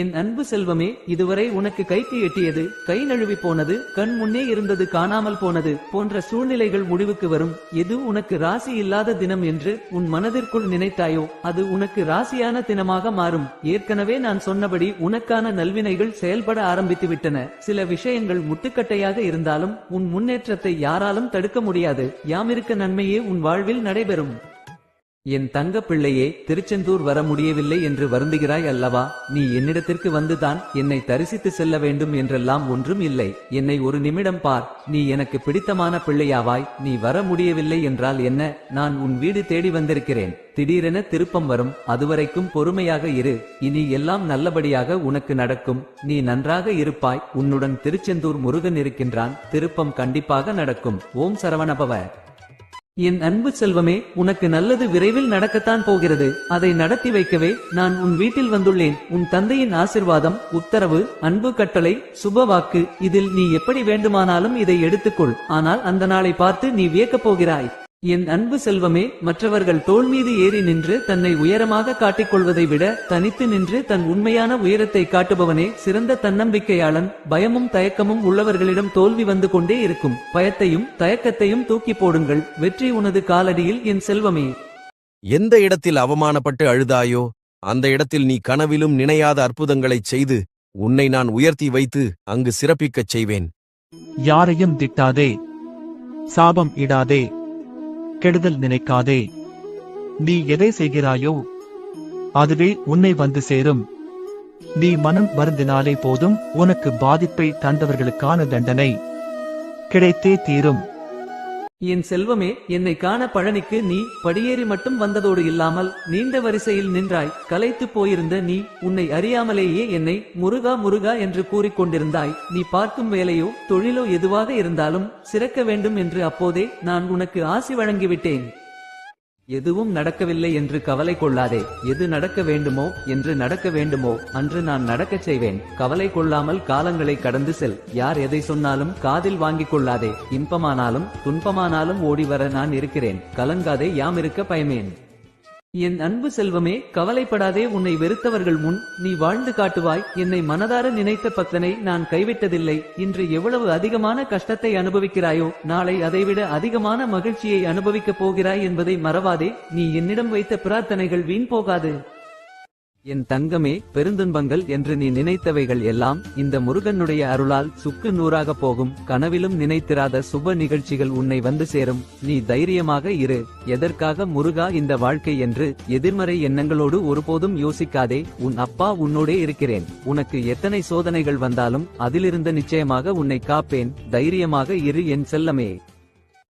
என் அன்பு செல்வமே இதுவரை உனக்கு கைக்கு எட்டியது கை நழுவி போனது கண் முன்னே இருந்தது காணாமல் போனது போன்ற சூழ்நிலைகள் முடிவுக்கு வரும். எது உனக்கு ராசி இல்லாத தினம் என்று உன் மனதிற்குள் நினைத்தாயோ அது உனக்கு ராசியான தினமாக மாறும். ஏற்கனவே நான் சொன்னபடி உனக்கான நல்வினைகள் செயல்பட ஆரம்பித்து விட்டன சில விஷயங்கள் முட்டுக்கட்டையாக இருந்தாலும் உன் முன்னேற்றத்தை யாராலும் தடுக்க முடியாது. யாமிருக்க நன்மையே உன் வாழ்வில் நடைபெறும். என் தங்க பிள்ளையே திருச்செந்தூர் வர முடியவில்லை என்று வருந்துகிறாய் அல்லவா? நீ என்னிடத்திற்கு வந்துதான் என்னை தரிசித்து செல்ல வேண்டும் என்றெல்லாம் ஒன்றும் இல்லை. என்னை ஒரு நிமிடம் பார். நீ எனக்கு பிடித்தமான பிள்ளையாவாய். நீ வர முடியவில்லை என்றால் என்ன? நான் உன் வீடு தேடி வந்திருக்கிறேன். திடீரென திருப்பம் வரும். அதுவரைக்கும் பொறுமையாக இரு. இனி எல்லாம் நல்லபடியாக உனக்கு நடக்கும். நீ நன்றாக இருப்பாய். உன்னுடன் திருச்செந்தூர் முருகன் இருக்கின்றான். திருப்பம் கண்டிப்பாக நடக்கும். ஓம் சரவணபவ. என் அன்பு செல்வமே உனக்கு நல்லது விரைவில் நடக்கத்தான் போகிறது. அதை நடத்தி வைக்கவே நான் உன் வீட்டில் வந்துள்ளேன். உன் தந்தையின் ஆசிர்வாதம் உத்தரவு அன்பு கட்டளை சுப வாக்கு இதில் நீ எப்படி வேண்டுமானாலும் இதை எடுத்துக்கொள். ஆனால் அந்த நாளை பார்த்து நீ வியக்கப் போகிறாய். என் அன்பு செல்வமே மற்றவர்கள் தோள் மீது ஏறி நின்று தன்னை உயரமாக காட்டிக் விட தனித்து நின்று தன் உண்மையான உயரத்தை காட்டுபவனே சிறந்த தன்னம்பிக்கையாளன் பயமும் தயக்கமும் உள்ளவர்களிடம் தோல்வி வந்து கொண்டே இருக்கும். பயத்தையும் தயக்கத்தையும் தூக்கி போடுங்கள். வெற்றி உனது காலடியில் என் செல்வமே. எந்த இடத்தில் அவமானப்பட்டு அழுதாயோ அந்த இடத்தில் நீ கனவிலும் நினையாத அற்புதங்களைச் செய்து உன்னை நான் உயர்த்தி வைத்து அங்கு சிறப்பிக்கச் செய்வேன். யாரையும் திட்டாதே. சாபம் இடாதே. கெடுதல் நினைக்காதே. நீ எதை செய்கிறாயோ அதுவே உன்னை வந்து சேரும். நீ மனம் வருந்தினாலே போதும் உனக்கு பாதிப்பை தந்தவர்களுக்கான தண்டனை கிடைத்தே தீரும். என் செல்வமே என்னை காண பழனிக்கு நீ படியேறி மட்டும் வந்ததோடு இல்லாமல் நீண்ட வரிசையில் நின்றாய். கலைத்து போயிருந்த நீ உன்னை அறியாமலேயே என்னை முருகா முருகா என்று கூறிக்கொண்டிருந்தாய் நீ பார்க்கும் வேலையோ தொழிலோ எதுவாக இருந்தாலும் சிறக்க வேண்டும் என்று அப்போதே நான் உனக்கு ஆசி வழங்கிவிட்டேன். எதுவும் நடக்கவில்லை என்று கவலை கொள்ளாதே. எது நடக்க வேண்டுமோ என்று நடக்க வேண்டுமோ அன்று நான் நடக்கச் செய்வேன். கவலை கொள்ளாமல் காலங்களை கடந்து செல். யார் எதை சொன்னாலும் காதில் வாங்கிக் கொள்ளாதே. இன்பமானாலும் துன்பமானாலும் ஓடிவர நான் இருக்கிறேன். கலங்காதே யாம் இருக்க பயமேன். என் அன்பு செல்வமே கவலைப்படாதே உன்னை வெறுத்தவர்கள் முன் நீ வாழ்ந்து காட்டுவாய். என்னை மனதார நினைத்த பக்தனை நான் கைவிட்டதில்லை. இன்று எவ்வளவு அதிகமான கஷ்டத்தை அனுபவிக்கிறாயோ நாளை அதைவிட அதிகமான மகிழ்ச்சியை அனுபவிக்கப் போகிறாய் என்பதை மறவாதே. நீ என்னிடம் வைத்த பிரார்த்தனைகள் வீண் போகாது. என் தங்கமே பெருந்துன்பங்கள் என்று நீ நினைத்தவைகள் எல்லாம் இந்த முருகனுடைய அருளால் சுக்கு நூறாக போகும். கனவிலும் நினைத்திராத சுப நிகழ்ச்சிகள் உன்னை வந்து சேரும். நீ தைரியமாக இரு. எதற்காக முருகா இந்த வாழ்க்கை என்று எதிர்மறை எண்ணங்களோடு ஒருபோதும் யோசிக்காதே. உன் அப்பா உன்னோடே இருக்கிறேன். உனக்கு எத்தனை சோதனைகள் வந்தாலும் அதிலிருந்து நிச்சயமாக உன்னை காப்பேன். தைரியமாக இரு என் செல்லமே.